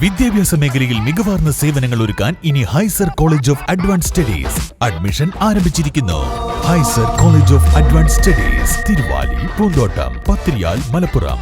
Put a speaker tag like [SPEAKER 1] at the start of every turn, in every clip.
[SPEAKER 1] വിദ്യാഭ്യാസ മേഖലയിൽ മികവാർന്ന സേവനങ്ങൾ ഒരുക്കാൻ ഇനി Hyser college of advance studies admission ആരംഭിച്ചിരിക്കുന്നു. Hyser college of advance studies Thiruvali Poonthottam Pathiriyal Malappuram.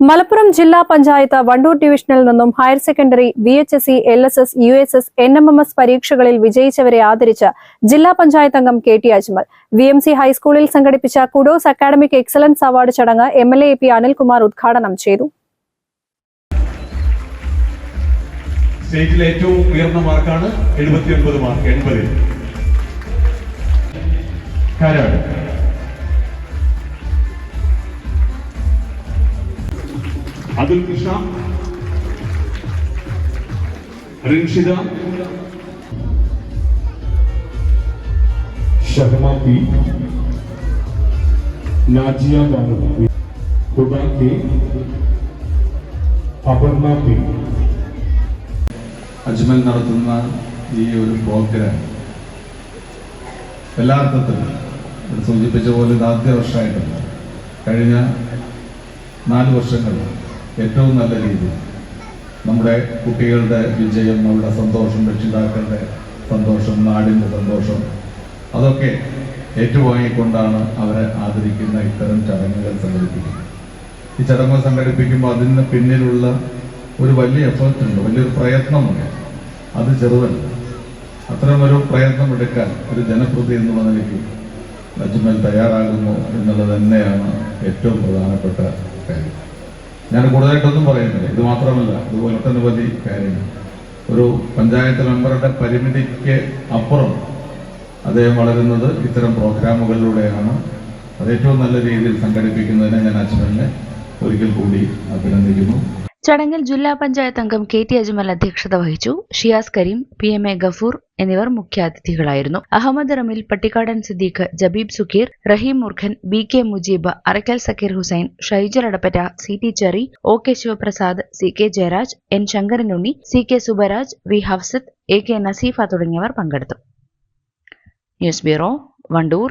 [SPEAKER 2] Malappuram ജില്ലാ പഞ്ചായത്ത് വണ്ടൂർ ഡിവിഷനിൽ നിന്നും higher secondary V H S C L S S U S S N M M S പരീക്ഷകളിൽ വിജയിച്ചവരെ ആദരിച്ച് ജില്ലാ പഞ്ചായത്ത് അംഗം K T Ajmal. V M C ഹൈസ്കൂളിൽ സംഘടിപ്പിച്ച കുഡോസ് അക്കാഡമിക് എക്സലൻസ് അവാർഡ് ചടങ്ങ് M L A P Anilkumar ഉദ്ഘാടനം ചെയ്തു.
[SPEAKER 3] സ്റ്റേറ്റിലെ ഏറ്റവും ഉയർന്ന മാർക്കാണ് എഴുപത്തി ഒൻപത് മാർക്ക് എൺപതിൽ. Karat. Athul Krishna. Rinshitha
[SPEAKER 4] Shahana P. Najiya Banu Huda K. Aparna P.
[SPEAKER 3] Ajmal നടത്തുന്ന ഈ ഒരു പ്രോഗ്രാം എല്ലാ സൂചിപ്പിച്ച പോലെ ഇത് ആദ്യ വർഷമായിട്ടല്ല കഴിഞ്ഞ നാല് വർഷങ്ങൾ ഏറ്റവും നല്ല രീതിയിൽ നമ്മുടെ കുട്ടികളുടെ വിജയം നമ്മുടെ സന്തോഷം രക്ഷിതാക്കളുടെ സന്തോഷം നാടിന്റെ സന്തോഷം അതൊക്കെ ഏറ്റുവാങ്ങിക്കൊണ്ടാണ് അവരെ ആദരിക്കുന്ന ഇത്തരം ചടങ്ങുകൾ സംഘടിപ്പിക്കുന്നത്. ഈ ചടങ്ങ് സംഘടിപ്പിക്കുമ്പോൾ അതിന് പിന്നിലുള്ള ഒരു വലിയ എഫേർട്ട് ഉണ്ട് വലിയൊരു പ്രയത്നമുണ്ട്. അത് ചെറുതല്ല. അത്തരമൊരു പ്രയത്നം എടുക്കാൻ ഒരു ജനപ്രതി എന്നുള്ള നിലയ്ക്ക് അജ്മൽ തയ്യാറാകുന്നു എന്നുള്ളത് തന്നെയാണ് ഏറ്റവും പ്രധാനപ്പെട്ട കാര്യം. ഞാൻ കൂടുതലായിട്ടൊന്നും പറയുന്നില്ല. ഇത് മാത്രമല്ല ഇതുപോലെ വലിയ കാര്യങ്ങൾ. ഒരു പഞ്ചായത്ത് മെമ്പറുടെ പരിമിതിക്ക് അപ്പുറം അദ്ദേഹം വളരുന്നത് ഇത്തരം പ്രോഗ്രാമുകളിലൂടെയാണ്. അത് ഏറ്റവും നല്ല രീതിയിൽ സംഘടിപ്പിക്കുന്നതിനെ ഞാൻ അജ്മലിനെ ഒരിക്കൽ കൂടി അഭിനന്ദിക്കുന്നു.
[SPEAKER 5] ചടങ്ങിൽ ജില്ലാ പഞ്ചായത്ത് അംഗം കെ ടി അജ്മൽ അധ്യക്ഷത വഹിച്ചു. Shiyas Karim P M A Gafoor എന്നിവർ മുഖ്യാതിഥികളായിരുന്നു. Ahammed Ramil Pattikkadan Siddique Jabeeb Sukheer Raheem Murkhan B K Mujeeb Arakkal Sakkeer Hussain Shaijal Adappatta C T Cheri O K Sivaprasad C K Jayaraj N Sankaranunni C K Subaraj V Hafsath A K Naseefa തുടങ്ങിയവർ പങ്കെടുത്തു. News bureau Wandoor.